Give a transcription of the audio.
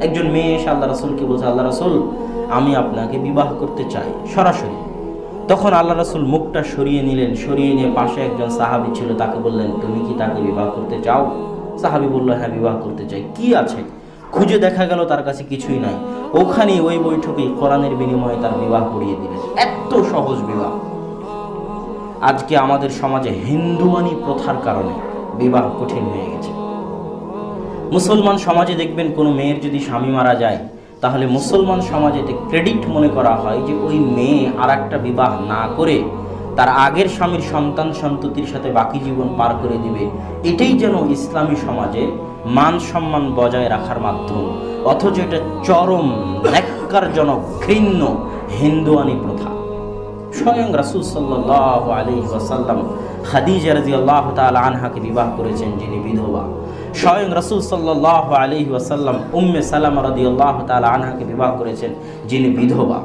একজন মেয়ে এসে আল্লাহ রসুলকে বলছে, আল্লাহ রসুল, আমি আপনাকে বিবাহ করতে চাই। সরাসরি তখন আল্লাহ রাসুল মুখটা সরিয়ে নিলেন, সরিয়ে নিয়ে পাশে একজন সাহাবি ছিল, তাকে বললেন, তুমি কি তাকে বিবাহ করতে চাও? সাহাবি বলল হ্যাঁ বিবাহ করতে চাই। কি আছে? খুঁজে দেখা গেল তার কাছে কিছুই নাই। ওখানে ওই বৈঠকেই কোরআনের বিনিময়ে তার বিবাহ করিয়ে দিলেন। এত সহজ বিবাহ। আজকে আমাদের সমাজে হিন্দুয়ানি প্রথার কারণে বিবাহ কঠিন হয়ে গেছে। মুসলমান সমাজে দেখবেন কোনো মেয়ের যদি স্বামী মারা যায়, তাহলে মুসলমান সমাজে এতে ক্রেডিট মনে করা হয় যে ওই মেয়ে আর একটা বিবাহ না করে তার আগের স্বামীর সন্তান সন্ততির সাথে বাকি জীবন পার করে দিবে। এটাই যেন ইসলামী সমাজে মান সম্মান বজায় রাখার মাধ্যম। অথচ এটা চরম ন্যাক্কারজনক ঘৃণ্য হিন্দুয়ানি প্রথা। স্বয়ং রাসুল সাল্লাহ আলী ওয়াসাল্লাম খাদিজা রাজি আল্লাহ আনহাকে বিবাহ করেছেন, যিনি বিধবা। স্বয়ং রাসুল সাল্লাহ আলী ওয়াসাল্লাম উম্মে সালাম রাজি আল্লাহ তালা আনহাকে বিবাহ করেছেন, যিনি বিধবা।